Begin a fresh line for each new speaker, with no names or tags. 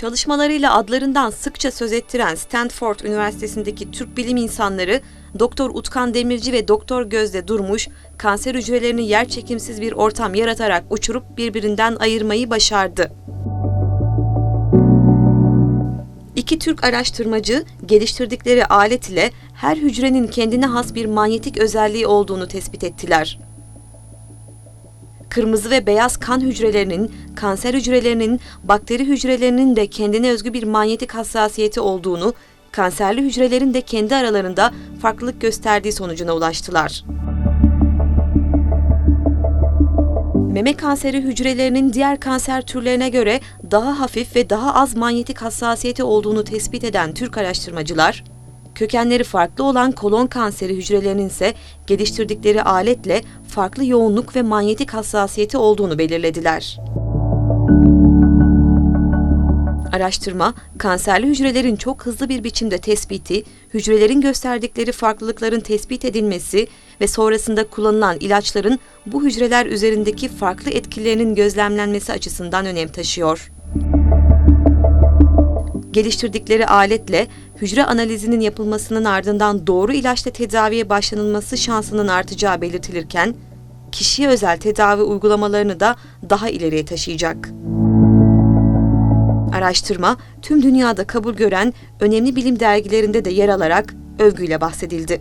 Çalışmalarıyla adlarından sıkça söz ettiren Stanford Üniversitesi'ndeki Türk bilim insanları Doktor Utkan Demirci ve Doktor Gözde Durmuş kanser hücrelerini yerçekimsiz bir ortam yaratarak uçurup birbirinden ayırmayı başardı. İki Türk araştırmacı geliştirdikleri alet ile her hücrenin kendine has bir manyetik özelliği olduğunu tespit ettiler. Kırmızı ve beyaz kan hücrelerinin, kanser hücrelerinin, bakteri hücrelerinin de kendine özgü bir manyetik hassasiyeti olduğunu, kanserli hücrelerin de kendi aralarında farklılık gösterdiği sonucuna ulaştılar. Meme kanseri hücrelerinin diğer kanser türlerine göre daha hafif ve daha az manyetik hassasiyeti olduğunu tespit eden Türk araştırmacılar, kökenleri farklı olan kolon kanseri hücrelerinin ise geliştirdikleri aletle farklı yoğunluk ve manyetik hassasiyeti olduğunu belirlediler. Araştırma, kanserli hücrelerin çok hızlı bir biçimde tespiti, hücrelerin gösterdikleri farklılıkların tespit edilmesi ve sonrasında kullanılan ilaçların bu hücreler üzerindeki farklı etkilerinin gözlemlenmesi açısından önem taşıyor. Geliştirdikleri aletle hücre analizinin yapılmasının ardından doğru ilaçla tedaviye başlanılması şansının artacağı belirtilirken, kişiye özel tedavi uygulamalarını da daha ileriye taşıyacak. Araştırma tüm dünyada kabul gören önemli bilim dergilerinde de yer alarak övgüyle bahsedildi.